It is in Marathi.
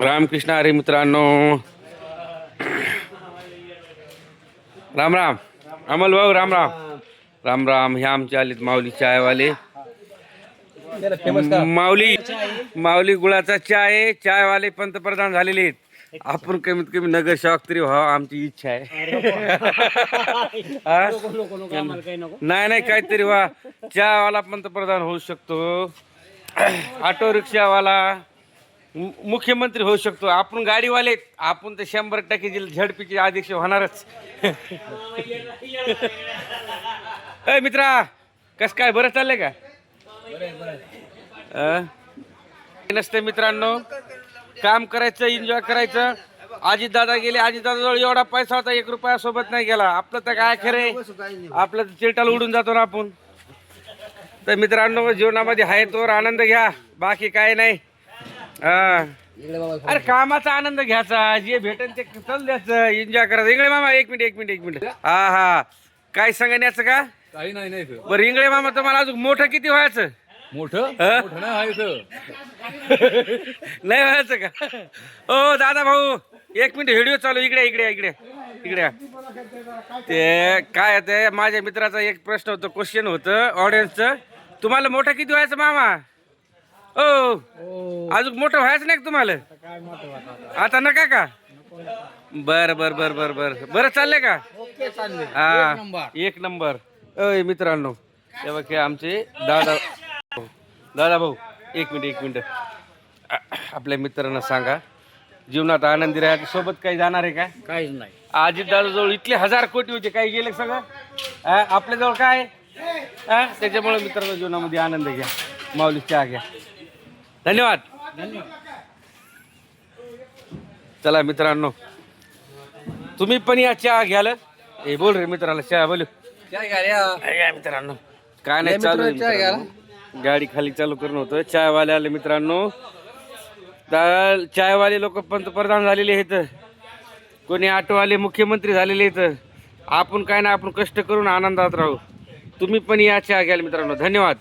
रामकृष्ण हरी मित्रांनो. राम राम. अमल भाऊ राम राम. राम राम. हे आमचे आलेत माऊली चायवाले. माऊली माऊली गुळाचा चाय चायवाले पंतप्रधान झालेले आहेत. आपण कमीत कमी नगरसेवक तरी व्हावं आमची इच्छा आहे? नाही नाही काहीतरी व्हा. चहावाला पंतप्रधान होऊ शकतो. ऑटो रिक्षावाला. मु- मुख्यमंत्री होऊ शकतो. आपण गाडीवाले आपण तर शंभर टक्के जिल झडपीचे अध्यक्ष होणारच. अय मित्रा कस काय? बरं चाललंय का? अं? नसते मित्रांनो. काम करायचं एन्जॉय करायचं. आजी दादा गेले. आजी दादाजवळ एवढा पैसा होता एक रुपया सोबत नाही गेला. आपलं तर काय खरे आपलं तर चिरटाल उडून जातो ना आपण. तर मित्रांनो जीवनामध्ये आहे तोवर आनंद घ्या. बाकी काय नाही. हा. अरे कामाचा आनंद घ्यायचा जे भेटेल ते चल द्यायचं एन्जॉय करायचं इंगळे मामा एक मिनिट एक मिनिट एक मिनिट. हा हा. काय सांगण्याचं का? काही नाही नाही इथं. बरं इंगळे मामा तुम्हाला अजून मोठं किती व्हायचं? मोठं? हा? मोठं नाही आहे इथं. नाही व्हायचं का? ओ दादा भाऊ एक मिनिट व्हिडिओ चालू. इकडे इकडे इकडे. इकडे. ते काय ते? माझ्या मित्राचा एक प्रश्न होतं क्वेश्चन होतं ऑडियन्सचं तुम्हाला मोठं किती व्हायचं मामा? ओ अजून मोठं व्हायचं नाही का तुम्हाला? आता नका का? बर बर बर बर बर. बरं चाललंय का? हा एक नंबर. अय मित्रांनो हे बघ हे आमचे दादा दादा भाऊ एक मिनिट एक मिनिट. आपल्या मित्रांना सांगा जीवनात आनंदी राहा सोबत काही जाणार आहे का? काहीच नाही. आजी जवळ इथले हजार कोटी होते काही गेले सगळं? आपल्याजवळ काय त्याच्यामुळे मित्रांनो जीवनामध्ये आनंद घ्या. माऊली चहा घ्या. धन्यवाद. चला मित्रांनो तुम्ही पण या चहा घ्याल ए बोल रे मित्राला चहा बोलू. या. मित्रांनो. काय नाही चालू आहे मित्रांनो. गाडी खाली चालू करून होतं. चायवाले आले मित्रांनो. तर चायवाले लोक पंतप्रधान झालेले आहेत. कोणी ऑटोवाले मुख्यमंत्री झालेले आहेत. आपण काय नाही आपण कष्ट करून आनंदात राहू. तुम्ही पण या चहा घ्याल मित्रांनो. धन्यवाद.